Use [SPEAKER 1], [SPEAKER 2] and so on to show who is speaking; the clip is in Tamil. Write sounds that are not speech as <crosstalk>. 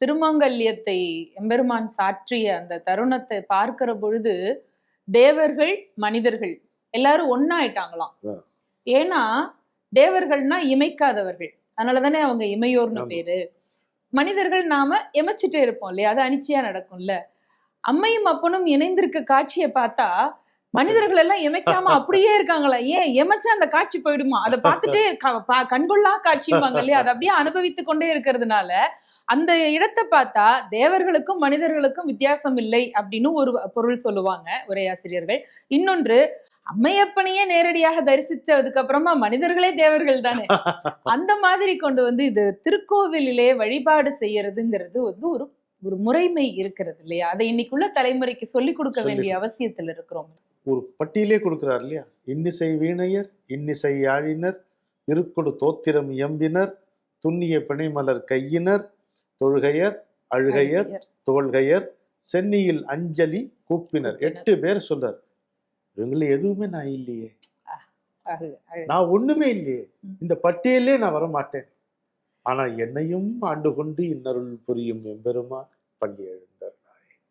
[SPEAKER 1] திருமங்கல்யத்தை எம்பெருமான் சாற்றிய அந்த தருணத்தை பார்க்கிற பொழுது தேவர்கள் மனிதர்கள் எல்லாரும் ஒன்னாயிட்டாங்களாம். ஏன்னா தேவர்கள்னா இமைக்காதவர்கள். அதனாலதானே அவங்க இமையோர்னு. பேரு. மனிதர்கள் நாம எமைச்சிட்டே இருப்போம் இல்லையா? அது அனிச்சையா நடக்கும்ல. அம்மையும் அப்பனும் இணைந்திருக்க காட்சியை பார்த்தா மனிதர்கள் எல்லாம் எமைக்காம <laughs> அப்படியே இருக்காங்களா ஏன்? எமைச்சா அந்த காட்சி போயிடுமா? அதை பார்த்துட்டே <laughs> கண்கொள்ளா காட்சிம்பாங்க இல்லையா? அதை அப்படியே அனுபவித்து கொண்டே இருக்கிறதுனால அந்த இடத்தை பார்த்தா தேவர்களுக்கும் மனிதர்களுக்கும் வித்தியாசம் இல்லை அப்படின்னு ஒரு பொருள் சொல்லுவாங்க உரையாசிரியர்கள். இன்னொன்று அம்மையப்பனையே நேரடியாக தரிசிச்சதுக்கு அப்புறமா மனிதர்களே தேவர்கள் தானே? <laughs> அந்த மாதிரி கொண்டு வந்து இது திருக்கோவிலிலே வழிபாடு செய்யறதுங்கிறது வந்து ஒரு ஒரு முறைமை இருக்கிறது இல்லையா? அதை இன்னைக்குள்ள தலைமுறைக்கு சொல்லிக் கொடுக்க வேண்டிய அவசியத்தில் இருக்கிறோம்.
[SPEAKER 2] ஒரு பட்டியலே கொடுக்கிறார் இல்லையா? இன்னிசை வீணையர் இன்னிசை யாழினர் இருக்கொடு தோத்திரம் எம்பினர் துண்ணிய பிணைமலர் கையினர் தொழுகையர் அழுகையர் தோள்கையர் சென்னியில் அஞ்சலி கூப்பினர். எட்டு பேர் சொல்றார் இவங்கள எதுவுமே நான் இல்லையே. நான் ஒண்ணுமே இல்லையே. இந்த பட்டியலே நான் வர மாட்டேன் ஆனா என்னையும் ஆண்டு கொண்டு இன்னருள் புரியும் எம்பெருமா பள்ளி எழுந்தார்